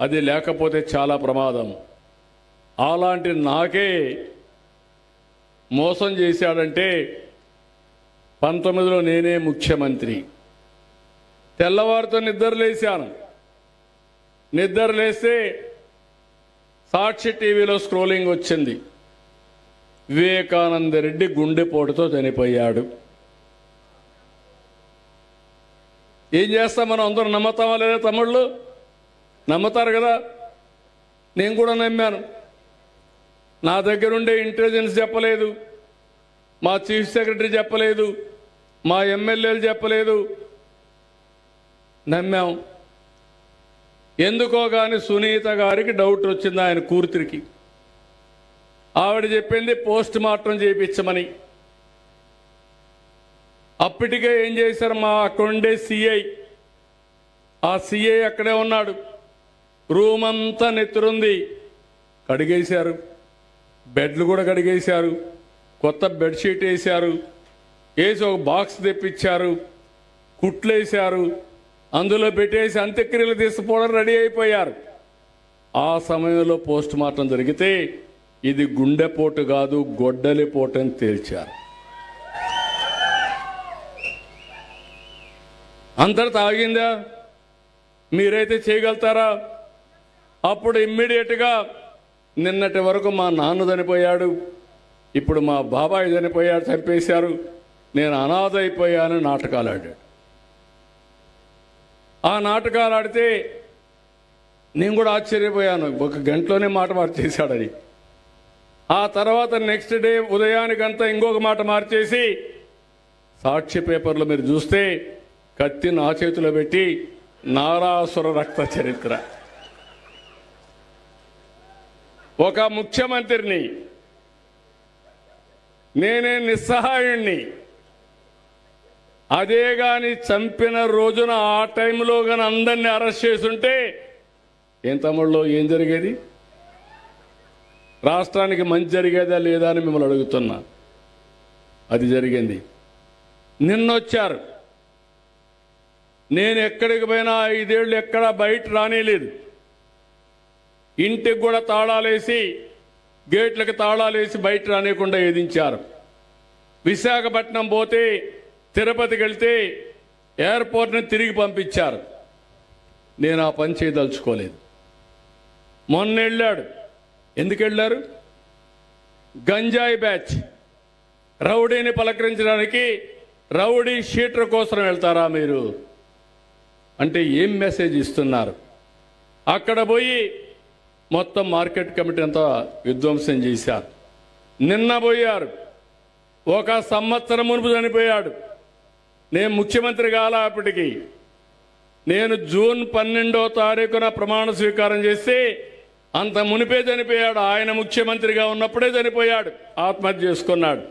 అది లేకపోతే చాలా ప్రమాదం. అలాంటి నాకే మోసం చేశాడంటే పంతొమ్మిదిలో నేనే ముఖ్యమంత్రి. తెల్లవారితో నిద్ర లేశాను నిద్ర లేస్తే సాక్షి టీవీలో స్క్రోలింగ్ వచ్చింది. వివేకానంద రెడ్డి గుండెపోటుతో చనిపోయాడు. ఏం చేస్తాం మనం? అందరం నమ్మతామా లేదా తమ్ముళ్ళు? నమ్ముతారు కదా? నేను కూడా నమ్మాను. నా దగ్గరుండే ఇంటెలిజెన్స్ చెప్పలేదు. మా చీఫ్ సెక్రటరీ చెప్పలేదు. మా ఎమ్మెల్యేలు చెప్పలేదు. నమ్మాం. ఎందుకో కానీ సునీత గారికి డౌట్ వచ్చింది ఆయన కూతురికి. ఆవిడ చెప్పింది పోస్ట్ మార్టం చేయించమని అప్పటికే ఏం చేశారు మా అక్కడుండే సిఐ ఆ సిఐ అక్కడే ఉన్నాడు. రూమ్ అంతా నెత్తురుంది. కడిగేశారు. బెడ్లు కూడా కడిగేశారు. కొత్త బెడ్షీట్ వేశారు. వేసి ఒక బాక్స్ తెప్పించారు. కుట్లేశారు. అందులో పెట్టేసి అంత్యక్రియలు తీసుకుపోవడం రెడీ అయిపోయారు. ఆ సమయంలో పోస్ట్ మార్టం జరిగితే ఇది గుండెపోటు కాదు గొడ్డలిపోటు అని తేల్చారు. అంతటా తాగిందా? మీరైతే చేయగలుగుతారా? అప్పుడు ఇమ్మీడియట్గా నిన్నటి వరకు మా నాన్న చనిపోయాడు. ఇప్పుడు మా బాబాయ్ చనిపోయాడు చంపేశారు. నేను అనాథ అయిపోయాను నాటకాలు ఆడాడు. ఆ నాటకాలు ఆడితే నేను కూడా ఆశ్చర్యపోయాను. ఒక గంటలోనే మాట మార్చేశాడని. ఆ తర్వాత నెక్స్ట్ డే ఉదయానికంతా ఇంకొక మాట మార్చేసి సాక్షి పేపర్లో మీరు చూస్తే కత్తి నా చేతిలో పెట్టి నారాసుర రక్త చరిత్ర. ఒక ముఖ్యమంత్రిని నేనే నిస్సహాయుణ్ణి. అదే గాని చంపిన రోజున ఆ టైంలో కానీ అందరినీ అరెస్ట్ చేసుంటే ఏం తమ్ముళ్ళు ఏం జరిగేది? రాష్ట్రానికి మంచి జరిగేదా లేదా అని మిమ్మల్ని అడుగుతున్నా. అది జరిగింది. నిన్నొచ్చారు. నేను ఎక్కడికి పోయినా ఐదేళ్ళు ఎక్కడా బయట రానేలేదు. ఇంటికి కూడా తాళాలేసి గేట్లకు తాళాలేసి బయట రానియకుండా ఏదించారు. విశాఖపట్నం పోతే తిరుపతికి వెళ్తే ఎయిర్పోర్ట్ని తిరిగి పంపించారు. నేను ఆ పని చేయదలుచుకోలేదు. మొన్న వెళ్ళాడు. ఎందుకు వెళ్ళారు? గంజాయి బ్యాచ్. రౌడీని పలకరించడానికి రౌడీ షీటర్ కోసం వెళ్తారా మీరు? అంటే ఏం మెసేజ్ ఇస్తున్నారు? అక్కడ పోయి మొత్తం మార్కెట్ కమిటీ అంతా విధ్వంసం చేశారు. నిన్న పోయారు. ఒక సంవత్సరం మునుపు చనిపోయాడు. నేను ముఖ్యమంత్రి కాల అప్పటికి. నేను జూన్ పన్నెండో తారీఖున ప్రమాణ స్వీకారం చేస్తే అంత మునిపే చనిపోయాడు. ఆయన ముఖ్యమంత్రిగా ఉన్నప్పుడే చనిపోయాడు. ఆత్మహత్య చేసుకున్నాడు.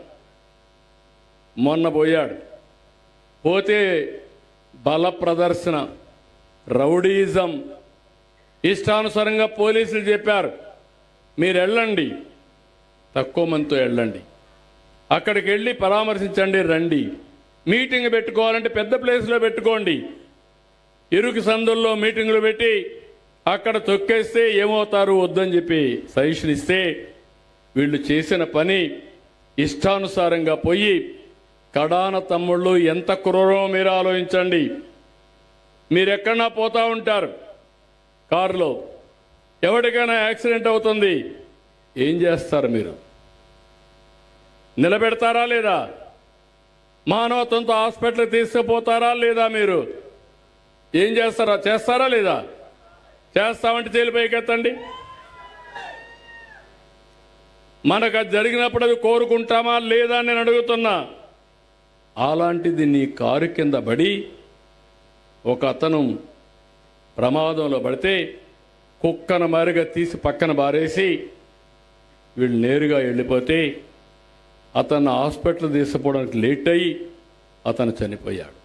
మొన్న పోయాడు. పోతే బల ప్రదర్శన రౌడీజం ఇష్టానుసారంగా పోలీసులు చెప్పారు. మీరు వెళ్ళండి తక్కువ మందితో వెళ్ళండి. అక్కడికి వెళ్ళి పరామర్శించండి రండి. మీటింగ్ పెట్టుకోవాలంటే పెద్ద ప్లేస్లో పెట్టుకోండి. ఇరుకు సందుల్లో మీటింగులు పెట్టి అక్కడ తొక్కేస్తే ఏమవుతారు వద్దని చెప్పి సజెషన్ ఇస్తే వీళ్ళు చేసిన పని ఇష్టానుసారంగా పోయి కడాన తమ్ముళ్ళు ఎంత క్రూరమో మీరు ఆలోచించండి. మీరు ఎక్కడన్నా ఉంటారు. కారులో. ఎవరికైనా యాక్సిడెంట్ అవుతుంది. ఏం చేస్తారు మీరు? నిలబెడతారా లేదా? మానవత్వంతో హాస్పిటల్ తీసుకుపోతారా లేదా మీరు? ఏం చేస్తారా? చేస్తారా లేదా? చేస్తామంటే తేలిపోయికెత్తండి మనకు అది జరిగినప్పుడు అది కోరుకుంటామా లేదా నేను అడుగుతున్నా. అలాంటిది నీ కారు కింద పడి ఒక అతను ప్రమాదంలో పడితే కుక్కన మారిగా తీసి పక్కన బారేసి వీళ్ళు నేరుగా వెళ్ళిపోతే అతను హాస్పిటల్ తీసుకుపోవడానికి లేట్ అయ్యి అతను చనిపోయాడు.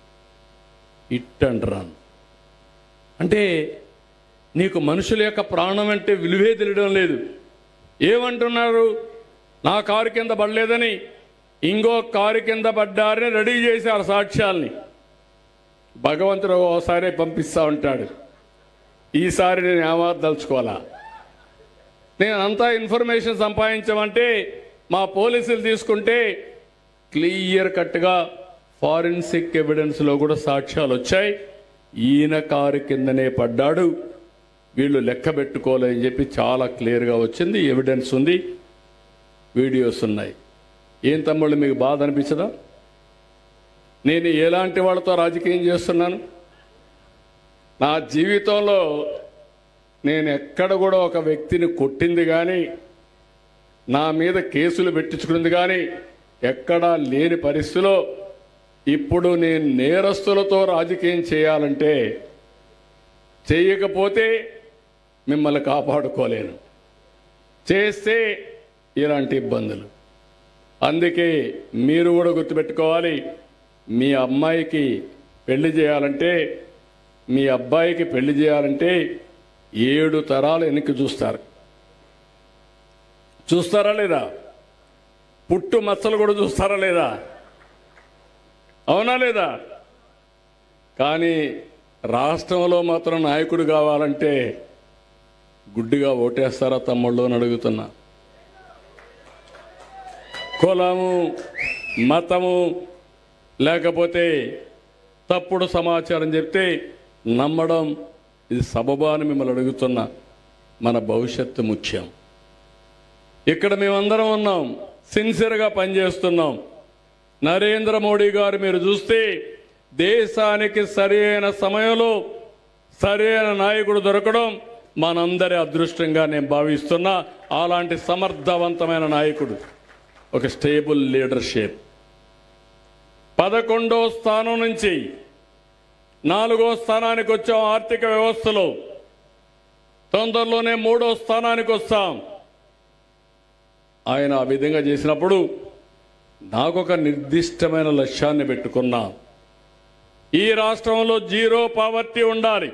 ఇట్ అండ్ రన్ అంటే నీకు మనుషుల యొక్క ప్రాణం అంటే విలువే తెలియడం లేదు. ఏమంటున్నారు? నా కారు కింద పడలేదని ఇంకో కారు కింద పడ్డారని రెడీ చేశారు సాక్ష్యాల్ని. భగవంతుడు ఒకసారి పంపిస్తా ఉంటాడు. ఈసారి నేను ఏమార్దలుచుకోవాలా నేను అంతా ఇన్ఫర్మేషన్ సంపాదించమంటే మా పోలీసులు తీసుకుంటే క్లియర్ కట్గా ఫారెన్సిక్ ఎవిడెన్స్లో కూడా సాక్ష్యాలు వచ్చాయి. ఈయన కారు కిందనే పడ్డాడు. వీళ్ళు లెక్క పెట్టుకోలేని చెప్పి చాలా క్లియర్గా వచ్చింది ఎవిడెన్స్ ఉంది వీడియోస్ ఉన్నాయి. ఏం తమ్ముళ్ళు మీకు బాధ అనిపించదా? నేను ఎలాంటి వాళ్ళతో రాజకీయం చేస్తున్నాను? నా జీవితంలో నేను ఎక్కడ కూడా ఒక వ్యక్తిని కొట్టింది కానీ నా మీద కేసులు పెట్టించుకున్నది కానీ ఎక్కడా లేని పరిస్థితిలో ఇప్పుడు నేను నేరస్తులతో రాజకీయం చేయాలంటే చేయకపోతే మిమ్మల్ని కాపాడుకోలేను. చేస్తే ఇలాంటి ఇబ్బందులు. అందుకే మీరు కూడా గుర్తుపెట్టుకోవాలి మీ అమ్మాయికి పెళ్ళి చేయాలంటే మీ అబ్బాయికి పెళ్ళి చేయాలంటే ఏడు తరాలు వెనక్కి చూస్తారు. చూస్తారా లేదా? పుట్టు మచ్చలు కూడా చూస్తారా లేదా? అవునా లేదా? కానీ రాష్ట్రంలో మాత్రం నాయకుడు కావాలంటే గుడ్డిగా ఓటేస్తారా తమ్ముళ్ళు అని అడుగుతున్నా. కులము మతము లేకపోతే తప్పుడు సమాచారం చెప్తే నమ్మడం ఇది సబబా అని మిమ్మల్ని అడుగుతున్న మన భవిష్యత్తు ముఖ్యం. ఇక్కడ మేమందరం ఉన్నాం సిన్సియర్గా పనిచేస్తున్నాం. నరేంద్ర మోడీ గారు మీరు చూస్తే దేశానికి సరైన సమయంలో సరైన నాయకుడు దొరకడం మనందరి అదృష్టంగా నేను భావిస్తున్నా. అలాంటి సమర్థవంతమైన నాయకుడు ఒక స్టేబుల్ లీడర్షిప్. పదకొండో స్థానం నుంచి నాలుగో స్థానానికి వచ్చాం ఆర్థిక వ్యవస్థలో. తొందరలోనే మూడో స్థానానికి వస్తాం. ఆయన ఆ విధంగా చేసినప్పుడు నాకు ఒక నిర్దిష్టమైన లక్ష్యాన్ని పెట్టుకున్నా. ఈ రాష్ట్రంలో జీరో పావర్టీ ఉండాలి.